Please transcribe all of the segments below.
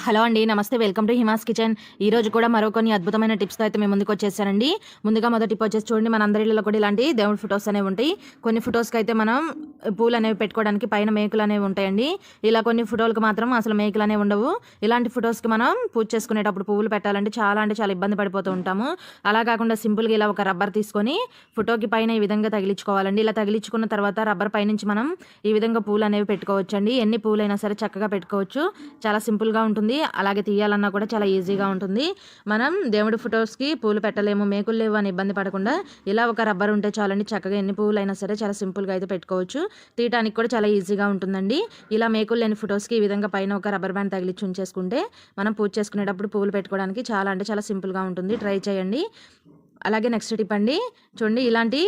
Hello అండి నమస్తే. Welcome to Hima's kitchen. ఈ రోజు కూడా మరో కొన్ని అద్భుతమైన టిప్స్తో అయితే మేము ముందుకు వచ్చేసానండి. ముందుగా మొదటి టిప్ వచ్చేసి చూడండి మన అందరిలో కూడా ఇలాంటి దేవుడి ఫొటోస్ అనేవి ఉంటాయి. కొన్ని ఫొటోస్కి అయితే మనం పూలు అనేవి పెట్టుకోవడానికి పైన మేకులు అనేవి ఉంటాయండి. ఇలా కొన్ని ఫోటోలకు మాత్రం అసలు మేకులు అనేవి ఉండవు. ఇలాంటి ఫొటోస్కి మనం పూజ చేసుకునేటప్పుడు పువ్వులు పెట్టాలంటే చాలా అంటే చాలా ఇబ్బంది పడిపోతూ ఉంటాము. అలా కాకుండా సింపుల్గా ఇలా ఒక రబ్బర్ తీసుకొని ఫోటోకి పైన ఈ విధంగా తగిలించుకోవాలండి. ఇలా తగిలించుకున్న తర్వాత రబ్బర్ పైనుంచి మనం ఈ విధంగా పూలు అనేవి పెట్టుకోవచ్చు అండి ఎన్ని పూలైనా సరే చక్కగా పెట్టుకోవచ్చు. చాలా సింపుల్గా ఉంటుంది. అలాగే తీయాలన్నా కూడా చాలా ఈజీగా ఉంటుంది. మనం దేవుడి ఫొటోస్కి పూలు పెట్టలేము మేకులు లేవు అని ఇబ్బంది పడకుండా ఇలా ఒక రబ్బర్ ఉంటే చాలండి. చక్కగా ఎన్ని పువ్వులు అయినా సరే చాలా సింపుల్గా అయితే పెట్టుకోవచ్చు. తీయటానికి కూడా చాలా ఈజీగా ఉంటుందండి. ఇలా మేకులు లేని ఫొటోస్కి ఈ విధంగా పైన ఒక రబ్బర్ బ్యాండ్ తగిలిచ్చి ఉంచేసుకుంటే మనం పూజ చేసుకునేటప్పుడు పువ్వులు పెట్టుకోవడానికి చాలా అంటే చాలా సింపుల్గా ఉంటుంది. ట్రై చేయండి. అలాగే నెక్స్ట్ టిప్ అండి. చూడండి ఇలాంటి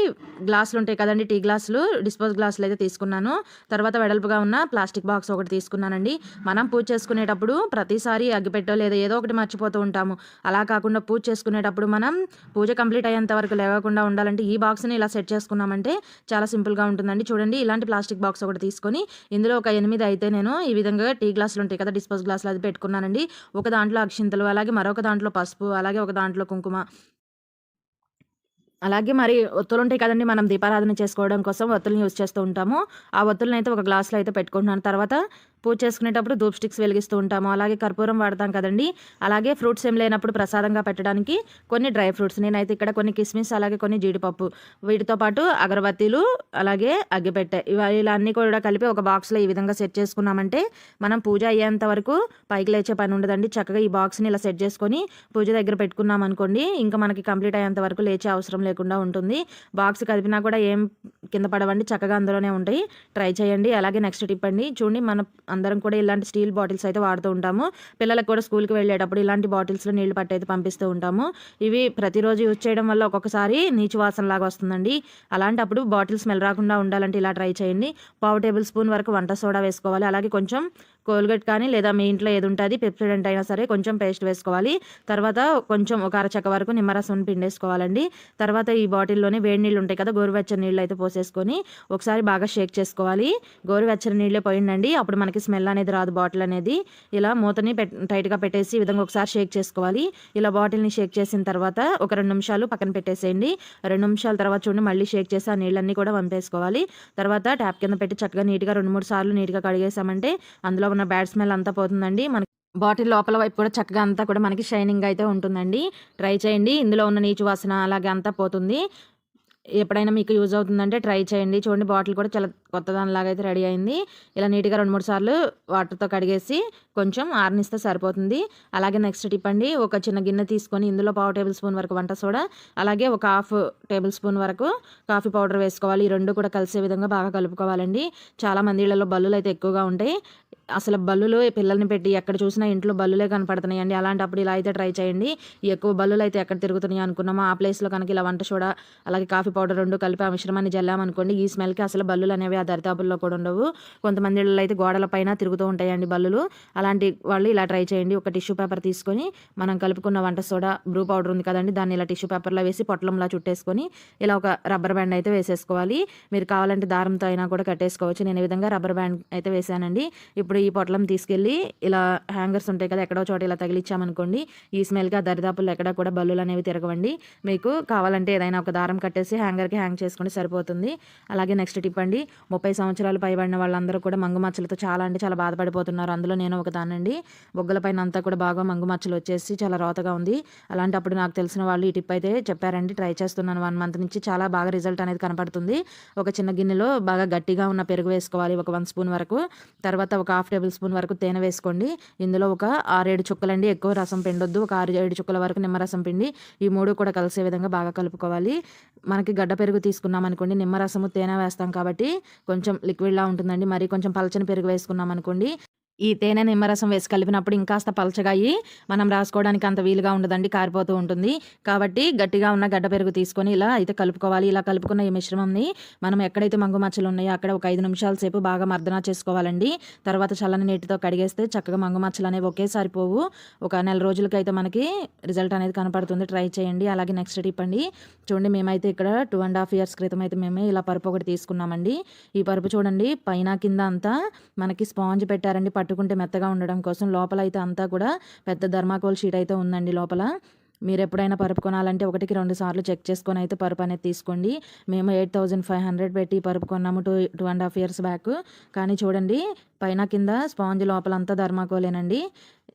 గ్లాసులు ఉంటాయి కదండి టీ గ్లాసులు డిస్పోజ్ గ్లాసులు అయితే తీసుకున్నాను. తర్వాత వెడల్పుగా ఉన్న ప్లాస్టిక్ బాక్స్ ఒకటి తీసుకున్నానండి. మనం పూజ చేసుకునేటప్పుడు ప్రతిసారి అగ్గిపెట్టో లేదా ఏదో ఒకటి మర్చిపోతూ ఉంటాము. అలా కాకుండా పూజ చేసుకునేటప్పుడు మనం పూజ కంప్లీట్ అయ్యేంత వరకు లేవకుండా ఉండాలంటే ఈ బాక్స్ని ఇలా సెట్ చేసుకున్నామంటే చాలా సింపుల్గా ఉంటుందండి. చూడండి ఇలాంటి ప్లాస్టిక్ బాక్స్ ఒకటి తీసుకొని ఇందులో ఒక ఎనిమిది అయితే నేను ఈ విధంగా టీ గ్లాసులు ఉంటాయి కదా డిస్పోజ్ గ్లాసులు అది పెట్టుకున్నానండి. ఒక దాంట్లో అక్షింతలు అలాగే మరొక దాంట్లో పసుపు అలాగే ఒక దాంట్లో కుంకుమ అలాగే మరి ఒత్తులు ఉంటాయి కదండి మనం దీపారాధన చేసుకోవడం కోసం ఒత్తులను యూజ్ చేస్తూ ఉంటాము. ఆ ఒత్తులను అయితే ఒక గ్లాస్లో అయితే పెట్టుకుంటున్నాను. తర్వాత పూజ చేసుకునేటప్పుడు ధూప్ స్టిక్స్ వెలిగిస్తూ ఉంటాము. అలాగే కర్పూరం వాడతాం కదండి. అలాగే ఫ్రూట్స్ ఏం లేనప్పుడు ప్రసాదంగా పెట్టడానికి కొన్ని డ్రై ఫ్రూట్స్ నేనైతే ఇక్కడ కొన్ని కిస్మిస్ అలాగే కొన్ని జీడిపప్పు. వీటితో పాటు అగరబత్తీలు అలాగే అగ్గిపెట్టె. ఇవి ఇలా అన్నీ కూడా కలిపి ఒక బాక్స్లో ఈ విధంగా సెట్ చేసుకున్నామంటే మనం పూజ అయ్యేంత వరకు పైకి లేచే పని ఉండదండి. చక్కగా ఈ బాక్స్ని ఇలా సెట్ చేసుకొని పూజ దగ్గర పెట్టుకున్నాం అనుకోండి ఇంకా మనకి కంప్లీట్ అయ్యేంత వరకు లేచే అవసరం లేకుండా ఉంటుంది. బాక్స్ కదిపినా కూడా ఏం కింద పడవండి చక్కగా అందులోనే ఉంటాయి. ట్రై చేయండి. అలాగే నెక్స్ట్ టిప్ అండి చూడండి మన అందరం కూడా ఇలాంటి స్టీల్ బాటిల్స్ అయితే వాడుతూ ఉంటాము. పిల్లలకు కూడా స్కూల్కి వెళ్ళేటప్పుడు ఇలాంటి బాటిల్స్లో నీళ్ళు పట్టయితే పంపిస్తూ ఉంటాము. ఇవి ప్రతిరోజు యూజ్ చేయడం వల్ల ఒక్కొక్కసారి నీచు వాసన లాగా వస్తుందండి. అలాంటప్పుడు బాటిల్ స్మెల్ రాకుండా ఉండాలంటే ఇలా ట్రై చేయండి. పావు టేబుల్ స్పూన్ వరకు వంట సోడా వేసుకోవాలి. అలాగే కొంచెం కోల్గేట్ కానీ లేదా మీ ఇంట్లో ఏది ఉంటుంది పెప్సిడెంట్ అయినా సరే కొంచెం పేస్ట్ వేసుకోవాలి. తర్వాత కొంచెం ఒక అరచక్క వరకు నిమ్మరసం పిండేసుకోవాలండి. తర్వాత ఈ బాటిల్లోనే వేడి నీళ్ళు ఉంటాయి కదా గోరువెచ్చని నీళ్ళు అయితే పోసేసుకొని ఒకసారి బాగా షేక్ చేసుకోవాలి. గోరువెచ్చని నీళ్ళే పోయిండండి. అప్పుడు మనకి స్మెల్ అనేది రాదు బాటిల్ అనేది. ఇలా మూతని పెట్ టైట్గా పెట్టేసి ఈ విధంగా ఒకసారి షేక్ చేసుకోవాలి. ఇలా బాటిల్ని షేక్ చేసిన తర్వాత ఒక రెండు నిమిషాలు పక్కన పెట్టేసేయండి. రెండు నిమిషాల తర్వాత చూడండి మళ్ళీ షేక్ చేసి ఆ నీళ్ళన్నీ కూడా పంపేసుకోవాలి తర్వాత ట్యాప్ కింద పెట్టి చక్కగా నీట్గా రెండు మూడు సార్లు నీట్గా కడిగేసామంటే అందులో ఉన్న బ్యాడ్ స్మెల్ అంతా పోతుందండి. మనకి బాటిల్ లోపల వైపు కూడా చక్కగా అంతా కూడా మనకి షైనింగ్ అయితే ఉంటుందండి. ట్రై చేయండి. ఇందులో ఉన్న నీచు వాసన అలాగే అంతా పోతుంది. ఎప్పుడైనా మీకు యూజ్ అవుతుందంటే ట్రై చేయండి. చూడండి బాటిల్ కూడా చాలా కొత్త దానిలాగా అయితే రెడీ అయింది. ఇలా నీట్గా రెండు మూడు సార్లు వాటర్తో కడిగేసి కొంచెం ఆర్నిస్తే సరిపోతుంది. అలాగే నెక్స్ట్ టిప్ అండి ఒక చిన్న గిన్నె తీసుకొని ఇందులో పావు టేబుల్ స్పూన్ వరకు వంట సోడా అలాగే ఒక హాఫ్ టేబుల్ స్పూన్ వరకు కాఫీ పౌడర్ వేసుకోవాలి. ఈ రెండు కూడా కలిసే విధంగా బాగా కలుపుకోవాలండి. చాలా మంది ఇళ్ళలో బల్లులు అయితే ఎక్కువగా ఉంటాయి. అసలు బల్లులు పిల్లల్ని పెట్టి ఎక్కడ చూసినా ఇంట్లో బల్లులే కనపడుతున్నాయండి. అలాంటప్పుడు ఇలా అయితే ట్రై చేయండి. ఎక్కువ బల్లులు అయితే ఎక్కడ తిరుగుతున్నాయి అనుకున్నామో? ఆ ప్లేస్లో కనుక ఇలా వంట సోడా అలాగే కాఫీ పౌడర్ రెండు కలిపి ఆ మిశ్రమాన్ని జల్లామనుకోండి ఈ స్మెల్కి అసలు బల్లులు అనేవి దరిదాపుల్లో కూడా ఉండవు. కొంతమంది ఇళ్ళలో అయితే గోడల పైన తిరుగుతూ ఉంటాయండి బల్లులు. అలాంటి వాళ్ళు ఇలా ట్రై చేయండి. ఒక టిష్యూ పేపర్ తీసుకొని మనం కలుపుకున్న వంట సోడా బ్రూ పౌడర్ ఉంది కదండి దాన్ని ఇలా టిష్యూ పేపర్లో వేసి పొట్లంలా చుట్టేసుకొని ఇలా ఒక రబ్బర్ బ్యాండ్ అయితే వేసేసుకోవాలి. మీరు కావాలంటే దారంతో అయినా కూడా కట్టేసుకోవచ్చు. నేను ఈ విధంగా రబ్బర్ బ్యాండ్ అయితే వేసానండి. ఇప్పుడు ఈ పొట్లం తీసుకెళ్ళి ఇలా హ్యాంగర్స్ ఉంటాయి కదా ఎక్కడో చోట ఇలా తగిలిచ్చామనుకోండి ఈ స్మెల్గా దరిదాపులు ఎక్కడ కూడా బల్లులు అనేవి తిరగవండి. మీకు కావాలంటే ఏదైనా ఒక దారం కట్టేసి హ్యాంగర్కి హ్యాంగ్ చేసుకుంటే సరిపోతుంది. అలాగే నెక్స్ట్ టిప్ అండి ముప్పై సంవత్సరాలు పైబడిన వాళ్ళందరూ కూడా మంగు మచ్చలతో చాలా అంటే చాలా బాధపడిపోతున్నారు. అందులో నేను ఒక దానండి బొగ్గల పైన అంతా కూడా బాగా మంగు మచ్చలు వచ్చేసి చాలా రోతగా ఉంది. అలాంటప్పుడు నాకు తెలిసిన వాళ్ళు ఈ టిప్ అయితే చెప్పారండి. ట్రై చేస్తున్నాను. వన్ మంత్ నుంచి చాలా బాగా రిజల్ట్ అనేది కనపడుతుంది. ఒక చిన్న గిన్నెలో బాగా గట్టిగా ఉన్న పెరుగు వేసుకోవాలి ఒక వన్ స్పూన్ వరకు. తర్వాత ఒక హాఫ్ టేబుల్ స్పూన్ వరకు తేనె వేసుకోండి. ఇందులో ఒక ఆరేడు చుక్కలండి. ఎక్కువ రసం పిండొద్దు. ఒక ఆరు ఏడు చుక్కల వరకు నిమ్మరసం పిండి. ఈ మూడు కూడా కలిసే విధంగా బాగా కలుపుకోవాలి. మనకి గడ్డ పెరుగు తీసుకున్నాం అనుకోండి నిమ్మరసము తేనె వేస్తాం కాబట్టి కొంచెం లిక్విడ్లా ఉంటుందండి. మరి కొంచెం పలచని పెరుగు వేసుకున్నాం అనుకోండి ఈ తేనె నిమ్మరసం వేసి కలిపినప్పుడు ఇంకాస్త పలచగా అయ్యి మనం రాసుకోవడానికి అంత వీలుగా ఉండదండి కారిపోతూ ఉంటుంది. కాబట్టి గట్టిగా ఉన్న గడ్డ పెరుగు తీసుకొని ఇలా అయితే కలుపుకోవాలి. ఇలా కలుపుకున్న ఈ మిశ్రమంని మనం ఎక్కడైతే మంగు మచ్చలు ఉన్నాయో అక్కడ ఒక ఐదు నిమిషాల సేపు బాగా మర్దన చేసుకోవాలండి. తర్వాత చల్లని నీటితో కడిగేస్తే చక్కగా మంగు మచ్చలు అనేవి ఒకేసారి పోవు. ఒక నెల రోజులకైతే మనకి రిజల్ట్ అనేది కనపడుతుంది. ట్రై చేయండి. అలాగే నెక్స్ట్ టిప్ అండి చూడండి మేమైతే ఇక్కడ టూ అండ్ హాఫ్ ఇయర్స్ క్రితం అయితే మేమే ఇలా పరుపు ఒకటి తీసుకున్నామండి. ఈ పరుపు చూడండి పైన కింద అంతా మనకి స్పాంజ్ పెట్టారండి పట్టుకుంటే మెత్తగా ఉండడం కోసం లోపల అయితే అంతా కూడా పెద్ద ధర్మాకోల్ షీట్ అయితే ఉందండి లోపల. మీరు ఎప్పుడైనా పరుపు కొనాలంటే ఒకటికి రెండు సార్లు చెక్ చేసుకొని అయితే పరుపు అనేది తీసుకోండి. మేము ఎయిట్ థౌజండ్ ఫైవ్ హండ్రెడ్ పెట్టి పరుపు కొన్నాము two two and half years back. కానీ చూడండి పైన కింద స్పాంజ్ లోపలంతా ధర్మాకోలేనండి.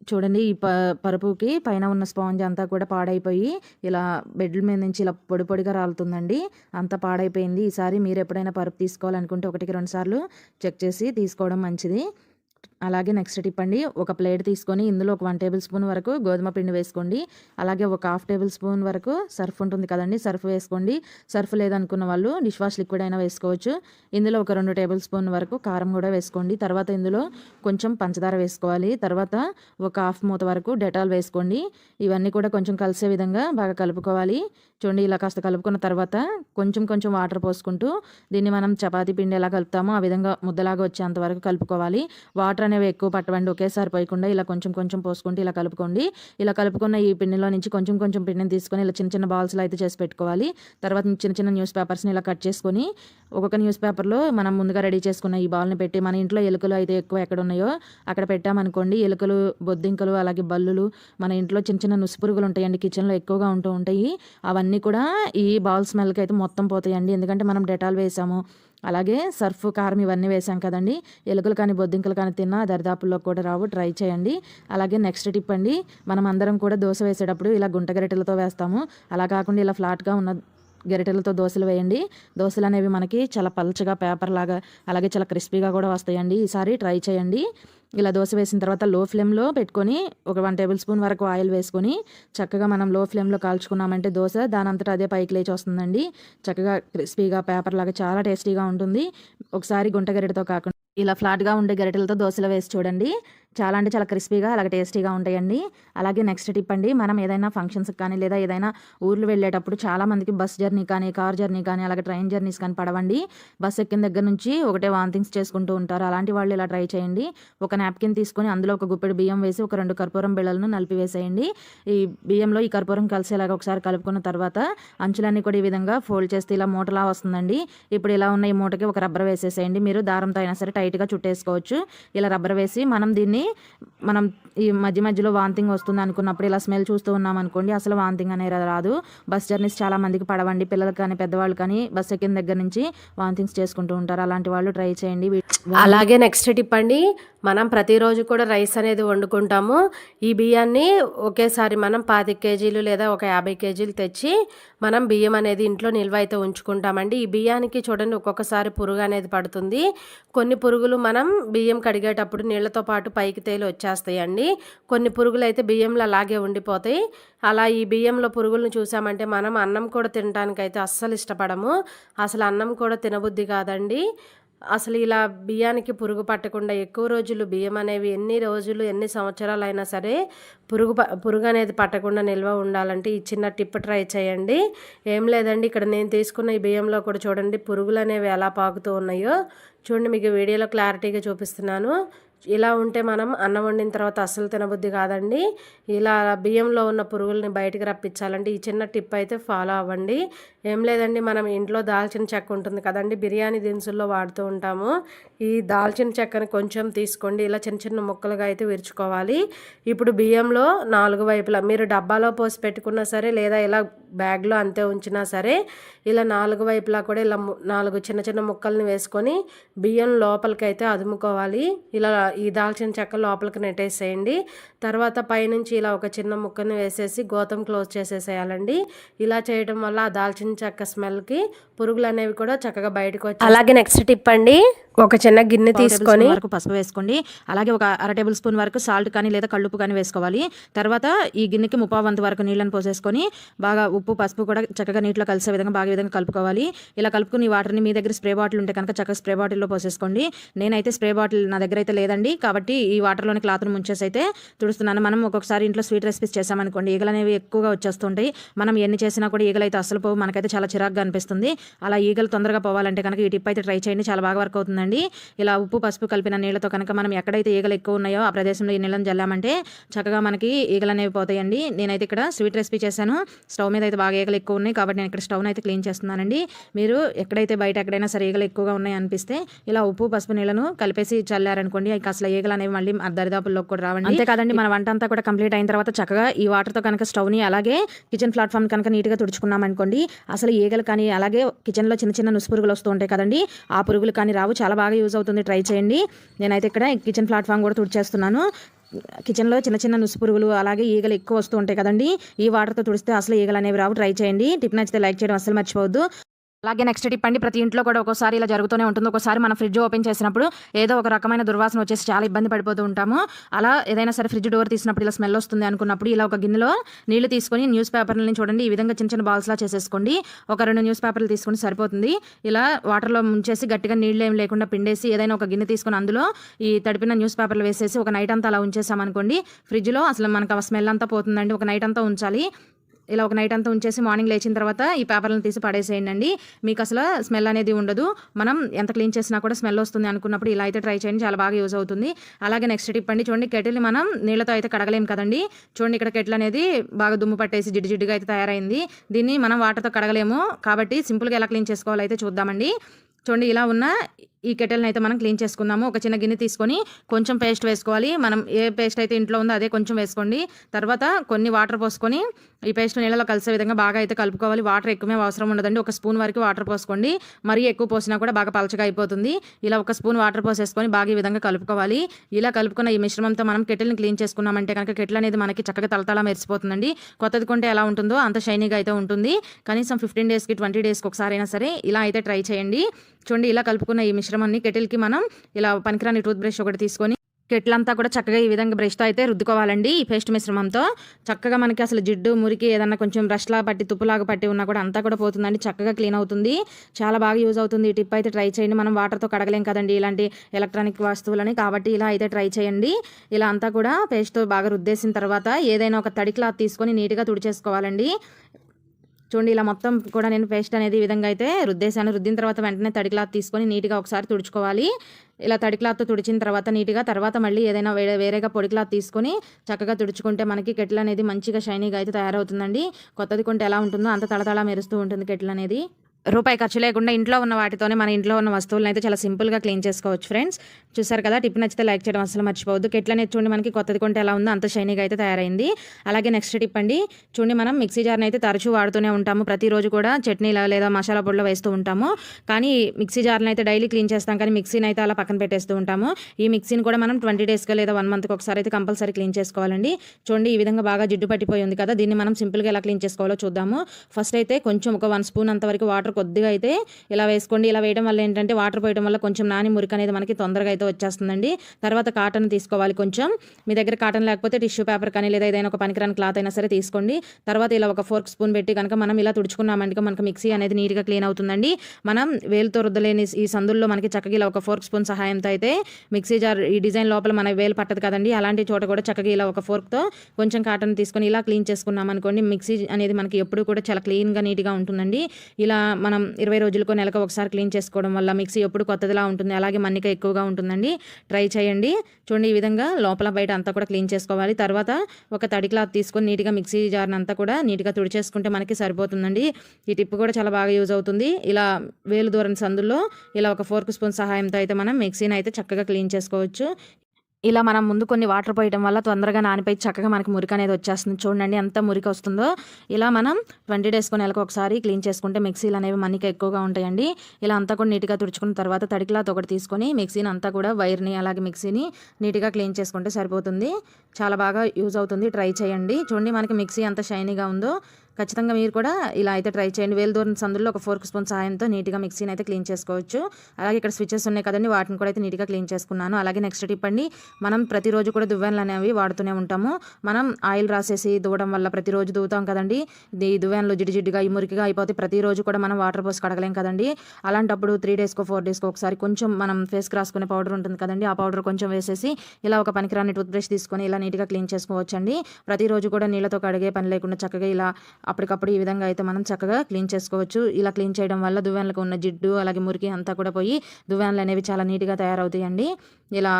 చూడండి ఈ ప పరుపుకి పైన ఉన్న స్పాంజ్ అంతా కూడా పాడైపోయి ఇలా బెడ్ల మీద నుంచి ఇలా పొడి పొడిగా రాలుతుందండి. అంతా పాడైపోయింది. ఈసారి మీరు ఎప్పుడైనా పరుపు తీసుకోవాలనుకుంటే ఒకటికి రెండు సార్లు చెక్ చేసి తీసుకోవడం మంచిది. అలాగే నెక్స్ట్ టిప్ అండి ఒక ప్లేట్ తీసుకొని ఇందులో ఒక వన్ టేబుల్ స్పూన్ వరకు గోధుమ పిండి వేసుకోండి. అలాగే ఒక హాఫ్ టేబుల్ స్పూన్ వరకు సర్ఫ్ ఉంటుంది కదండి సర్ఫ్ వేసుకోండి. సర్ఫ్ లేదనుకున్న వాళ్ళు డిష్ వాష్ లిక్విడ్ అయినా వేసుకోవచ్చు. ఇందులో ఒక రెండు టేబుల్ స్పూన్ వరకు కారం కూడా వేసుకోండి. తర్వాత ఇందులో కొంచెం పంచదార వేసుకోవాలి. తర్వాత ఒక హాఫ్ మూత వరకు డెటాల్ వేసుకోండి. ఇవన్నీ కూడా కొంచెం కలిసే విధంగా బాగా కలుపుకోవాలి. చూడండి ఇలా కాస్త కలుపుకున్న తర్వాత కొంచెం కొంచెం వాటర్ పోసుకుంటూ దీన్ని మనం చపాతీ పిండి ఎలా కలుపుతామో ఆ విధంగా ముద్దలాగా వచ్చేంత వరకు కలుపుకోవాలి. వాటర్ అనేవి ఎక్కువ పట్టవండి. ఒకేసారి పోయకుండా ఇలా కొంచెం కొంచెం పోసుకుంటూ ఇలా కలుపుకోండి. ఇలా కలుపుకున్న ఈ పిండిలో నుంచి కొంచెం కొంచెం పిండిని తీసుకొని ఇలా చిన్న చిన్న బాల్స్లో అయితే చేసి పెట్టుకోవాలి. తర్వాత చిన్న చిన్న న్యూస్ పేపర్స్ని ఇలా కట్ చేసుకొని ఒక్కొక్క న్యూస్ పేపర్లో మనం ముందుగా రెడీ చేసుకున్న ఈ బాల్ని పెట్టి మన ఇంట్లో ఎలుకలు అయితే ఎక్కువ ఎక్కడ ఉన్నాయో అక్కడ పెట్టామనుకోండి ఎలుకలు బొద్దింకలు అలాగే బల్లులు మన ఇంట్లో చిన్న చిన్న నుసుపురుగులు ఉంటాయండి. కిచెన్లో ఎక్కువగా ఉంటూ ఉంటాయి. అవన్నీ కూడా ఈ బాల్ స్మెల్కి అయితే మొత్తం పోతాయండి. ఎందుకంటే మనం డెటాల్ వేసాము. అలాగే సర్ఫ్ కారం ఇవన్నీ వేసాం కదండి. ఎలుకలు కానీ బొద్దింకలు కానీ తిన్నా దరిదాపుల్లో కూడా రావు. ట్రై చేయండి. అలాగే నెక్స్ట్ టిప్ అండి మనం అందరం కూడా దోశ వేసేటప్పుడు ఇలా గుంట గరిటెలతో వేస్తాము. అలా కాకుండా ఇలా ఫ్లాట్గా ఉన్న గరిటెలతో దోశలు వేయండి. దోశలు అనేవి మనకి చాలా పల్చగా పేపర్ లాగా అలాగే చాలా క్రిస్పీగా కూడా వస్తాయండి. ఈసారి ట్రై చేయండి. ఇలా దోశ వేసిన తర్వాత లో ఫ్లేమ్లో పెట్టుకొని ఒక వన్ టేబుల్ స్పూన్ వరకు ఆయిల్ వేసుకొని చక్కగా మనం లో ఫ్లేమ్లో కాల్చుకున్నామంటే దోశ దాని అంతటా అదే పైకి లేచి వస్తుందండి. చక్కగా క్రిస్పీగా పేపర్ లాగా చాలా టేస్టీగా ఉంటుంది. ఒకసారి గుంట గరిటతో కాకుండా ఇలా ఫ్లాట్గా ఉండే గరిటెలతో దోశలు వేసి చూడండి. చాలా అంటే చాలా క్రిస్పీగా అలాగే టేస్టీగా ఉంటాయండి. అలాగే నెక్స్ట్ టిప్ అండి మనం ఏదైనా ఫంక్షన్స్కి కానీ లేదా ఏదైనా ఊర్లు వెళ్ళేటప్పుడు చాలా మందికి బస్ జర్నీ కానీ కార్ జర్నీ కానీ అలాగే ట్రైన్ జర్నీస్ కానీ పడవండి. బస్ ఎక్కిన దగ్గర నుంచి ఒకటే వాంతింగ్స్ చేసుకుంటూ ఉంటారు. అలాంటి వాళ్ళు ఇలా ట్రై చేయండి. ఒక నాప్కిన్ తీసుకొని అందులో ఒక గుప్పెడు బియ్యం వేసి ఒక రెండు కర్పూరం బిళ్ళలను నలిపి వేసేయండి. ఈ బియ్యంలో ఈ కర్పూరం కలిసేలాగా ఒకసారి కలుపుకున్న తర్వాత అంచులన్నీ కూడా ఈ విధంగా ఫోల్డ్ చేస్తే ఇలా మూటలా వస్తుందండి. ఇప్పుడు ఇలా ఉన్న ఈ మూటకి ఒక రబ్బర్ వేసేసేయండి. మీరు దారంతో అయినా సరే టైట్గా చుట్టేసుకోవచ్చు. ఇలా రబ్బర్ వేసి మనం దీన్ని మనం ఈ మధ్య మధ్యలో వాంతింగ్ వస్తుంది అనుకున్నప్పుడు ఇలా స్మెల్ చూస్తూ ఉన్నాం అనుకోండి అసలు వాంతింగ్ అనేది రాదు. బస్ జర్నీస్ చాలా మందికి పడవండి పిల్లలు కానీ పెద్దవాళ్ళు కానీ బస్ ఎక్కిన దగ్గర నుంచి వాంతింగ్స్ చేసుకుంటూ ఉంటారు. అలాంటి వాళ్ళు ట్రై చేయండి. అలాగే నెక్స్ట్ టిప్ అండి మనం ప్రతిరోజు కూడా రైస్ అనేది వండుకుంటాము. ఈ బియ్యాన్ని ఒకేసారి మనం పాతిక కేజీలు లేదా ఒక యాభై కేజీలు తెచ్చి మనం బియ్యం అనేది ఇంట్లో నిల్వ అయితే ఉంచుకుంటామండి. ఈ బియ్యానికి చూడండి ఒక్కొక్కసారి పురుగు అనేది పడుతుంది. కొన్ని పురుగులు మనం బియ్యం కడిగేటప్పుడు నీళ్ళతో పాటు పైకి తేలి వచ్చేస్తాయండి. కొన్ని పురుగులు అయితే బియ్యంలో అలాగే ఉండిపోతాయి. అలా ఈ బియ్యంలో పురుగులను చూసామంటే మనం అన్నం కూడా తినడానికి అయితే అస్సలు ఇష్టపడము. అసలు అన్నం కూడా తినబుద్ధి కాదండి. అసలు ఇలా బియ్యానికి పురుగు పట్టకుండా ఎక్కువ రోజులు బియ్యం అనేవి ఎన్ని రోజులు ఎన్ని సంవత్సరాలు అయినా సరే పురుగు ప- పురుగు అనేది పట్టకుండా నిల్వ ఉండాలంటే ఈ చిన్న టిప్ ట్రై చేయండి. ఏం లేదండి ఇక్కడ నేను తీసుకున్న ఈ బియ్యంలో కూడా చూడండి పురుగులు అనేవి ఎలా పాకుతూ ఉన్నాయో. చూడండి మీకు వీడియోలో క్లారిటీగా చూపిస్తున్నాను. ఇలా ఉంటే మనం అన్నం వండిన తర్వాత అస్సలు తినబుద్ధి కాదండి. ఇలా బియ్యంలో ఉన్న పురుగుల్ని బయటికి రప్పించాలంటే ఈ చిన్న టిప్ అయితే ఫాలో అవ్వండి. ఏం లేదండి మనం ఇంట్లో దాల్చిన చెక్క ఉంటుంది కదండి బిర్యానీ దినుసుల్లో వాడుతూ ఉంటాము. ఈ దాల్చిన చెక్కని కొంచెం తీసుకోండి. ఇలా చిన్న చిన్న ముక్కలుగా అయితే విరుచుకోవాలి. ఇప్పుడు బియ్యంలో నాలుగు వైపులా మీరు డబ్బాలో పోసి పెట్టుకున్నా సరే లేదా ఇలా బ్యాగ్లో అంతే ఉంచినా సరే ఇలా నాలుగు వైపులా కూడా ఇలా నాలుగు చిన్న చిన్న ముక్కల్ని వేసుకొని బియ్యం లోపలికి అయితే అదుముకోవాలి. ఇలా ఈ దాల్చిన చెక్క లోపలికి నెట్టేసేయండి. తర్వాత పైనుంచి ఇలా ఒక చిన్న ముక్కని వేసేసి గోతం క్లోజ్ చేసేసేయాలండి. ఇలా చేయడం వల్ల ఆ దాల్చిన చెక్క స్మెల్కి పురుగులు అనేవి కూడా చక్కగా బయటకు వచ్చి అలాగే నెక్స్ట్ టిప్ అండి ఒక చిన్న గిన్నె స్పూన్ వరకు పసుపు వేసుకోండి. అలాగే ఒక అర టేబుల్ స్పూన్ వరకు సాల్ట్ కానీ లేదా కళ్ళుప్పు కానీ వేసుకోవాలి. తర్వాత ఈ గిన్నెకి ముప్పావు వంతు వరకు నీళ్ళని పోసేసుకొని బాగా ఉప్పు పసుపు కూడా చక్కగా నీటిలో కలిసే విధంగా బాగా విధంగా కలుపుకోవాలి. ఇలా కలుపుకుని వాటర్ని మీ దగ్గర స్ప్రే బాటిల్ ఉంటే కనుక చక్కగా స్ప్రే బాటిల్లో పోసేసుకోండి. నేనైతే స్ప్రే బాటిల్ నా దగ్గర అయితే లేదండి. కాబట్టి ఈ వాటర్లోని క్లాత్ను ముంచేసి అయితే తుడుస్తున్నాను. మనం ఒక్కొక్కసారి ఇంట్లో స్వీట్ రెసిపీస్ చేసామనుకోండి ఈగలు అనేవి ఎక్కువగా వచ్చేస్తుంటాయి. మనం ఎన్ని చేసినా కూడా ఈగలు అయితే అసలు పోవు. మనకైతే చాలా చిరాగ్గా అనిపిస్తుంది. అలా ఈగలు తొందరగా పోవాలంటే కనుక ఈ టిప్ అయితే ట్రై చేయండి. చాలా బాగా వర్క్ అవుతుందండి. ఇలా ఉప్పు పసుపు కలిపిన నీళ్ళతో కనుక మనం ఎక్కడైతే ఈగలు ఎక్కువ ఉన్నాయో ఆ ప్రదేశంలో ఈ నీళ్ళని జల్లామంటే చక్కగా మనకి ఈగలు అనేవి పోతాయండి. నేనైతే ఇక్కడ స్వీట్ రెసిపీ చేశాను. స్టవ్ మీద అయితే బాగా ఈగలు ఎక్కువ ఉన్నాయి కాబట్టి నేను ఇక్కడ స్టవ్ అయితే క్లీన్ చేస్తున్నానండి. మీరు ఎక్కడైతే బయట ఎక్కడైనా సరే ఈగలు ఎక్కువగా ఉన్నాయి అనిపిస్తే ఇలా ఉప్పు పసుపు నీళ్ళను కలిపేసి చల్లారనుకోండి. ఇక అసలు ఈగలు అనేవి మళ్ళీ ఆ దరిదాపుల్లోకి కూడా రావండి. అంతే కాదండి మన వంట అంతా కూడా కంప్లీట్ అయిన తర్వాత చక్కగా ఈ వాటర్తో కనుక స్టవ్ని అలాగే కిచెన్ ప్లాట్ఫామ్ కనుక నీట్గా తుడుచుకున్నాం అనుకోండి అసలు ఈగలు కానీ అలాగే కిచెన్లో చిన్న చిన్న నుసు పురుగులు వస్తూ ఉంటాయి కదండి ఆ పురుగులు కానీ రావు. చాలా బాగా యూజ్ అవుతుంది. ట్రై చేయండి. నేనైతే ఇక్కడ కిచెన్ ప్లాట్ఫామ్ కూడా తుడిచేస్తున్నాను. కిచెన్లో చిన్న చిన్న నుసు పురుగులు అలాగే ఈగలు ఎక్కువ వస్తూ ఉంటాయి కదండి. ఈ వాటర్తో తుడిస్తే అసలు ఈగలు అనేవి రావు. ట్రై చేయండి. టిప్ నచ్చితే లైక్ చేయడం అసలు మర్చిపోవద్దు. అలాగే నెక్స్ట్ టిప్ అండి ప్రతి ఇంట్లో కూడా ఒక్కోసారి ఇలా జరుగుతూనే ఉంటుంది. ఒకసారి మనం ఫ్రిడ్జ్ ఓపెన్ చేసినప్పుడు ఏదో ఒక రకమైన దుర్వాసన వచ్చేసి చాలా ఇబ్బంది పడిపోతూ ఉంటాము. అలా ఏదైనా సరే ఫ్రిడ్జ్ డోర్ తీసినప్పుడు ఇలా స్మెల్ వస్తుంది అనుకున్నప్పుడు ఇలా ఒక గిన్నెలో నీళ్ళు తీసుకొని న్యూస్ పేపర్లని చూడండి. ఈ విధంగా చిన్న చిన్న బాల్స్లా చేసేసుకోండి. ఒక రెండు న్యూస్ పేపర్లు తీసుకొని సరిపోతుంది. ఇలా వాటర్లో ముంచేసి గట్టిగా నీళ్ళు ఏం లేకుండా పిండేసి ఏదైనా ఒక గిన్నె తీసుకొని అందులో ఈ తడిపిన న్యూస్ పేపర్లు వేసేసి ఒక నైట్ అంతా అలా ఉంచేసామనుకోండి ఫ్రిడ్జ్లో అసలు మనకు ఆ స్మెల్ అంతా పోతుందండి. ఒక నైట్ అంతా ఉంచాలి. ఇలా ఒక నైట్ అంతా ఉంచేసి మార్నింగ్ లేచిన తర్వాత ఈ పేపర్లను తీసి పడేసేయండి అండి మీకు అసలు స్మెల్ అనేది ఉండదు. మనం ఎంత క్లీన్ చేసినా కూడా స్మెల్ వస్తుంది అనుకున్నప్పుడు ఇలా అయితే ట్రై చేయండి. చాలా బాగా యూజ్ అవుతుంది. అలాగే నెక్స్ట్ టిప్ అండి. చూడండి కెటిల్ని మనం నీళ్ళతో అయితే కడగలేం కదండి. చూడండి ఇక్కడ కెటిల్ అనేది బాగా దుమ్ము పట్టేసి జిడ్డు జిడ్డుగా అయితే తయారైంది. దీన్ని మనం వాటర్తో కడగలేము. కాబట్టి సింపుల్గా ఎలా క్లీన్ చేసుకోవాలో అయితే చూద్దామండి. చూడండి ఇలా ఉన్న ఈ కెటల్ని అయితే మనం క్లీన్ చేసుకుందాము. ఒక చిన్న గిన్నె తీసుకొని కొంచెం పేస్ట్ వేసుకోవాలి. మనం ఏ పేస్ట్ అయితే ఇంట్లో ఉందో అదే కొంచెం వేసుకోండి. తర్వాత కొన్ని వాటర్ పోసుకొని ఈ పేస్ట్ నీళ్ళలో కలిసే విధంగా బాగా అయితే కలుపుకోవాలి. వాటర్ ఎక్కువే అవసరం ఉండదండి. ఒక స్పూన్ వరకు వాటర్ పోసుకోండి. మరీ ఎక్కువ పోసినా కూడా బాగా పలచగా అయిపోతుంది. ఇలా ఒక స్పూన్ వాటర్ పోసేసుకొని బాగా ఈ విధంగా కలుపుకోవాలి. ఇలా కలుపుకున్న ఈ మిశ్రమంతో మనం కెటిల్ని క్లీన్ చేసుకున్నామంటే కనుక కెటిల్ అనేది మనకి చక్కగా తలతలా మెరిసిపోతుందండి. కొత్తది కొంటే ఎలా ఉంటుందో అంత షైనీగా అయితే ఉంటుంది. కనీసం ఫిఫ్టీన్ డేస్కి ట్వంటీ డేస్కి ఒకసారి అయినా సరే ఇలా అయితే ట్రై చేయండి. చూడండి ఇలా కలుపుకున్న ఈ మిశ్రమాన్ని కెటిల్కి మనం ఇలా పనికిరాని టూత్ బ్రష్ ఒకటి తీసుకొని కెటిల్ అంతా కూడా చక్కగా ఈ విధంగా బ్రష్తో అయితే రుద్దుకోవాలండి ఈ పేస్ట్ మిశ్రమంతో. చక్కగా మనకి అసలు జిడ్డు మురికి ఏదన్నా కొంచెం బ్రష్లా పట్టి తుప్పులాగా పట్టి ఉన్నా కూడా అంతా కూడా పోతుందండి. చక్కగా క్లీన్ అవుతుంది. చాలా బాగా యూజ్ అవుతుంది. ఈ టిప్ అయితే ట్రై చేయండి. మనం వాటర్తో కడగలేం కదండి ఇలాంటి ఎలక్ట్రానిక్ వస్తువులని కాబట్టి ఇలా అయితే ట్రై చేయండి. ఇలా అంతా కూడా పేస్ట్తో బాగా రుద్దేసిన తర్వాత ఏదైనా ఒక తడి క్లాత్ తీసుకొని నీట్గా తుడిచేసుకోవాలండి. చూడండి ఇలా మొత్తం కూడా నేను పేస్ట్ అనేది ఈ విధంగా అయితే రుద్దేశాను. రుద్దిన తర్వాత వెంటనే తడి క్లాత్ తీసుకొని నీట్గా ఒకసారి తుడుచుకోవాలి. ఇలా తడి క్లాత్తో తుడిచిన తర్వాత నీట్గా తర్వాత మళ్ళీ ఏదైనా వేరే వేరేగా పొడి క్లాత్ తీసుకొని చక్కగా తుడుచుకుంటే మనకి కెట్ల అనేది మంచిగా షైనీగా అయితే తయారవుతుందండి. కొత్తది కొంటే ఎలా ఉంటుందో అంత తళతళ మెరుస్తూ ఉంటుంది కెట్ల అనేది రూపాయి ఖర్చు లేకుండా ఇంట్లో ఉన్న వాటితోనే మన ఇంట్లో ఉన్న వస్తువులను అయితే చాలా సింపుల్గా క్లీన్ చేసుకోవచ్చు ఫ్రెండ్స్. చూసారు కదా టిప్ నచ్చితే లైక్ చేయడం అసలు మర్చిపోవద్దు. కెట్లనే అనేది చూడండి మనకి కొత్తది కొంటే ఎలా ఉందో అంత షైనీగా అయితే తయారైంది. అలాగే నెక్స్ట్ టిప్ అండి చూడండి మనం మిక్సీ జార్ని అయితే తరచూ వాడుతూనే ఉంటాము. ప్రతిరోజు కూడా చట్నీలా లేదా మసాలా పొడిలో వేస్తూ ఉంటాము. కానీ మిక్సీ జార్ని అయితే డైలీ క్లీన్ చేస్తాం కానీ మిక్సీని అయితే అలా పక్కన పెట్టేస్తూ ఉంటాము. ఈ మిక్సీని కూడా మనం ట్వంటీ డేస్గా లేదా వన్ మంత్కి ఒకసారి అయితే కంపల్సరీ క్లీన్ చేసుకోవాలండి. చూడండి ఈ విధంగా బాగా జిడ్డు పట్టిపోయింది కదా దీన్ని మనం సింపుల్గా ఎలా క్లీన్ చేసుకోవాలో చూద్దాము. ఫస్ట్ అయితే కొంచెం ఒక వన్ స్పూన్ అంతవరకు వాటర్ కొద్దిగా అయితే ఇలా వేసుకోండి. ఇలా వేయడం వల్ల ఏంటంటే వాటర్ పోయడం వల్ల కొంచెం నాని మురికి అనేది మనకి తొందరగా అయితే వచ్చేస్తుందండి. తర్వాత కాటన్ తీసుకోవాలి కొంచెం. మీ దగ్గర కాటన్ లేకపోతే టిష్యూ పేపర్ కానీ లేదా ఏదైనా ఒక పనికిరాని క్లాత్ అయినా సరే తీసుకోండి. తర్వాత ఇలా ఒక ఫోర్క్ స్పూన్ పెట్టి కనుక మనం ఇలా తుడుచుకున్నామంటే మనకి మిక్సీ అనేది నీట్గా క్లీన్ అవుతుందండి. మనం వేలుతో రుద్దలేని ఈ సందుల్లో మనకి చక్కగా ఇలా ఒక ఫోర్క్ స్పూన్ సహాయంతో అయితే మిక్సీ జార్ ఈ డిజైన్ లోపల మన వేలు పట్టదు కదండి. అలాంటి చోట కూడా చక్కగా ఇలా ఒక ఫోర్క్తో కొంచెం కాటన్ తీసుకొని ఇలా క్లీన్ చేసుకున్నాం అనుకోండి మిక్సీ అనేది మనకి ఎప్పుడు కూడా చాలా క్లీన్గా నీట్గా ఉంటుందండి. ఇలా మనం ఇరవై రోజులకో నెలకు ఒకసారి క్లీన్ చేసుకోవడం వల్ల మిక్సీ ఎప్పుడు కొత్తదిలా ఉంటుంది అలాగే మన్నిక ఎక్కువగా ఉంటుందండి. ట్రై చేయండి. చూడండి ఈ విధంగా లోపల బయట అంతా కూడా క్లీన్ చేసుకోవాలి. తర్వాత ఒక తడి క్లాత్ తీసుకొని నీట్గా మిక్సీ జార్ని అంతా కూడా నీట్గా తుడిచేసుకుంటే మనకి సరిపోతుందండి. ఈ టిప్ కూడా చాలా బాగా యూజ్ అవుతుంది. ఇలా వేలు దూరం సందుల్లో ఇలా ఒక ఫోర్క్ స్పూన్ సహాయంతో అయితే మనం మిక్సీని అయితే చక్కగా క్లీన్ చేసుకోవచ్చు. ఇలా మనం ముందు కొన్ని వాటర్ పోయడం వల్ల తొందరగా నానిపోయి చక్కగా మనకి మురికి అనేది వచ్చేస్తుంది. చూడండి ఎంత మురికి వస్తుందో. ఇలా మనం ట్వంటీ డేస్కి నెలకు ఒకసారి క్లీన్ చేసుకుంటే మిక్సీలు అనేవి మనకి ఎక్కువగా ఉంటాయండి. ఇలా అంతా కూడా నీట్గా తుడుచుకున్న తర్వాత తడి ఒకటి తీసుకొని మిక్సీని అంతా కూడా వైర్ని అలాగే మిక్సీని నీట్గా క్లీన్ చేసుకుంటే సరిపోతుంది. చాలా బాగా యూజ్ అవుతుంది. ట్రై చేయండి. చూడండి మనకి మిక్సీ ఎంత షైనీగా ఉందో. ఖచ్చితంగా మీరు కూడా ఇలా అయితే ట్రై చేయండి. వేలు దూరం సందుల్లో ఒక ఫోర్క్ స్పూన్ సహాయంతో నీట్గా మిక్సీని అయితే క్లీన్ చేసుకోవచ్చు. అలాగే ఇక్కడ స్విచెస్ ఉన్నాయి కదండి వాటిని కూడా అయితే నీట్గా క్లీన్ చేసుకున్నాను. అలాగే నెక్స్ట్ టిప్ అండి మనం ప్రతిరోజు కూడా దువ్వెనలు అనేవి వాడుతూనే ఉంటాము. మనం ఆయిల్ రాసేసి దువ్వడం వల్ల ప్రతిరోజు దువ్వుతాం కదండి. ఈ దువ్వెనలు జిడ్డు ఈ మురికిగా అయిపోతే ప్రతిరోజు కూడా మనం వాటర్ పోసి కడగలేం కదండి. అలాంటప్పుడు త్రీ డేస్కో ఫోర్ డేస్కో ఒకసారి కొంచెం మనం ఫేస్కి రాసుకునే పౌడర్ ఉంటుంది కదండి ఆ పౌడర్ కొంచెం వేసేసి ఇలా ఒక పనికిరాని టూత్ బ్రష్ తీసుకొని ఇలా నీట్గా క్లీన్ చేసుకోవచ్చండి. ప్రతిరోజు కూడా నీళ్ళతో కడిగే పని లేకుండా చక్కగా ఇలా అప్పటికప్పుడు ఈ విధంగా అయితే మనం చక్కగా క్లీన్ చేసుకోవచ్చు. ఇలా క్లీన్ చేయడం వల్ల దువ్వెనలకు ఉన్న జిడ్డు అలాగే మురికి అంతా కూడా పోయి దువ్వెనలు అనేవి చాలా నీట్గా తయారవుతాయండి. ఇలా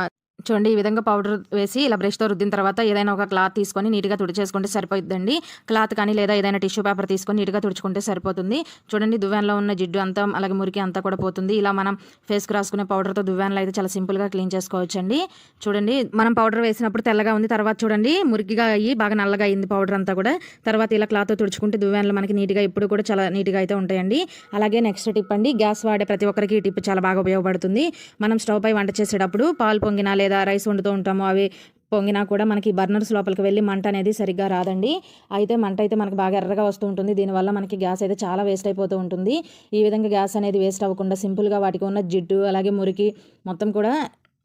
చూడండి ఈ విధంగా పౌడర్ వేసి ఇలా బ్రష్తో రుద్దిన తర్వాత ఏదైనా ఒక క్లాత్ తీసుకొని నీట్గా తుడిచేసుకుంటే సరిపోతుందండి క్లాత్ కానీ లేదా ఏదైనా టిష్యూ పేపర్ తీసుకొని నీట్గా తుడుచుకుంటే సరిపోతుంది. చూడండి దువ్వెన్లో ఉన్న జిడ్డు అంతా అలాగే మురికి అంతా కూడా పోతుంది. ఇలా మనం ఫేస్కి రాసుకునే పౌడర్తో దువ్వెన్లు అయితే చాలా సింపుల్గా క్లీన్ చేసుకోవచ్చండి. చూడండి మనం పౌడర్ వేసినప్పుడు తెల్లగా ఉంది. తర్వాత చూడండి మురికిగా అయ్యి బాగా నల్లగా అయింది పౌడర్ అంతా కూడా. తర్వాత ఇలా క్లాత్ తుడుచుకుంటే దువ్వెన్లు మనకి నీట్గా ఇప్పుడు కూడా చాలా నీట్గా అయితే ఉంటాయండి. అలాగే నెక్స్ట్ టిప్ అండి గ్యాస్ వాడే ప్రతి ఒక్కరికి ఈ టిప్ చాలా బాగా ఉపయోగపడుతుంది. మనం స్టవ్ పై వంట చేసేటప్పుడు పాలు పొంగినా లేదా రైస్ వండుతూ ఉంటాము అవి పొంగినా కూడా మనకి బర్నర్స్ లోపలికి వెళ్ళి మంట అనేది సరిగ్గా రాదండి. అయితే మంట అయితే మనకి బాగా ఎర్రగా వస్తూ ఉంటుంది. దీనివల్ల మనకి గ్యాస్ అయితే చాలా వేస్ట్ అయిపోతూ ఉంటుంది. ఈ విధంగా గ్యాస్ అనేది వేస్ట్ అవ్వకుండా సింపుల్గా వాటికి ఉన్న జిడ్డు అలాగే మురికి మొత్తం కూడా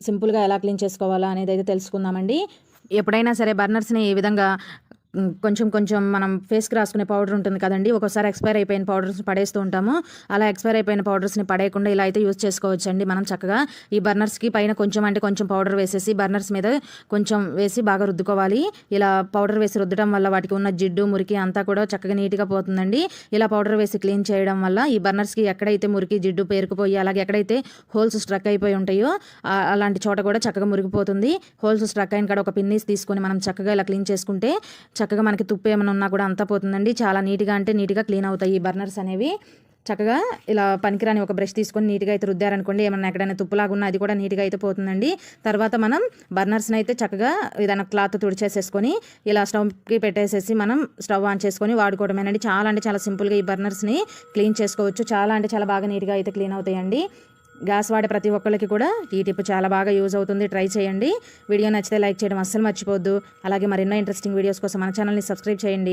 సింపుల్గా ఎలా క్లీన్ చేసుకోవాలా అనేది అయితే తెలుసుకుందామండి. ఎప్పుడైనా సరే బర్నర్స్ని ఈ విధంగా కొంచెం కొంచెం మనం ఫేస్కి రాసుకునే పౌడర్ ఉంటుంది కదండి. ఒక్కోసారి ఎక్స్పైర్ అయిపోయిన పౌడర్స్ పడేస్తూ ఉంటాము. అలా ఎక్స్పైర్ అయిపోయిన పౌడర్స్ని పడేయకుండా ఇలా అయితే యూజ్ చేసుకోవచ్చండి మనం చక్కగా. ఈ బర్నర్స్కి పైన కొంచెం అంటే కొంచెం పౌడర్ వేసేసి బర్నర్స్ మీద కొంచెం వేసి బాగా రుద్దుకోవాలి. ఇలా పౌడర్ వేసి రుద్దడం వల్ల వాటికి ఉన్న జిడ్డు మురికి అంతా కూడా చక్కగా నీట్గా పోతుందండి. ఇలా పౌడర్ వేసి క్లీన్ చేయడం వల్ల ఈ బర్నర్స్కి ఎక్కడైతే మురికి జిడ్డు పేరుకుపోయి అలాగే ఎక్కడైతే హోల్స్ స్ట్రక్ అయిపోయి ఉంటాయో అలాంటి చోట కూడా చక్కగా మురిగిపోతుంది. హోల్స్ స్ట్రక్ అయిన కాడ ఒక పిన్నీస్ తీసుకొని మనం చక్కగా ఇలా క్లీన్ చేసుకుంటే చక్కగా మనకి తుప్పు ఏమైనా ఉన్నా కూడా అంతా పోతుందండి. చాలా నీట్గా అంటే నీట్గా క్లీన్ అవుతాయి ఈ బర్నర్స్ అనేవి. చక్కగా ఇలా పనికిరాని ఒక బ్రష్ తీసుకొని నీట్గా అయితే రుద్దారనుకోండి ఏమన్నా ఎక్కడైనా తుప్పులాగా ఉన్నా అది కూడా నీట్గా అయితే పోతుందండి. తర్వాత మనం బర్నర్స్ని అయితే చక్కగా ఏదైనా క్లాత్ తుడిచేసేసుకొని ఇలా స్టవ్కి పెట్టేసేసి మనం స్టవ్ ఆన్ చేసుకొని వాడుకోవడమేనండి. చాలా అంటే చాలా సింపుల్గా ఈ బర్నర్స్ని క్లీన్ చేసుకోవచ్చు. చాలా అంటే చాలా బాగా నీట్గా అయితే క్లీన్ అవుతాయండి. గ్యాస్ వాడే ప్రతి ఒక్కరికి కూడా ఈ టిప్ చాలా బాగా యూజ్ అవుతుంది. ట్రై చేయండి. వీడియో నచ్చితే లైక్ చేయడం అస్సలు మర్చిపోద్దు. అలాగే మరెన్నో ఇంట్రెస్టింగ్ వీడియోస్ కోసం మన ఛానల్ని సబ్స్క్రైబ్ చేయండి.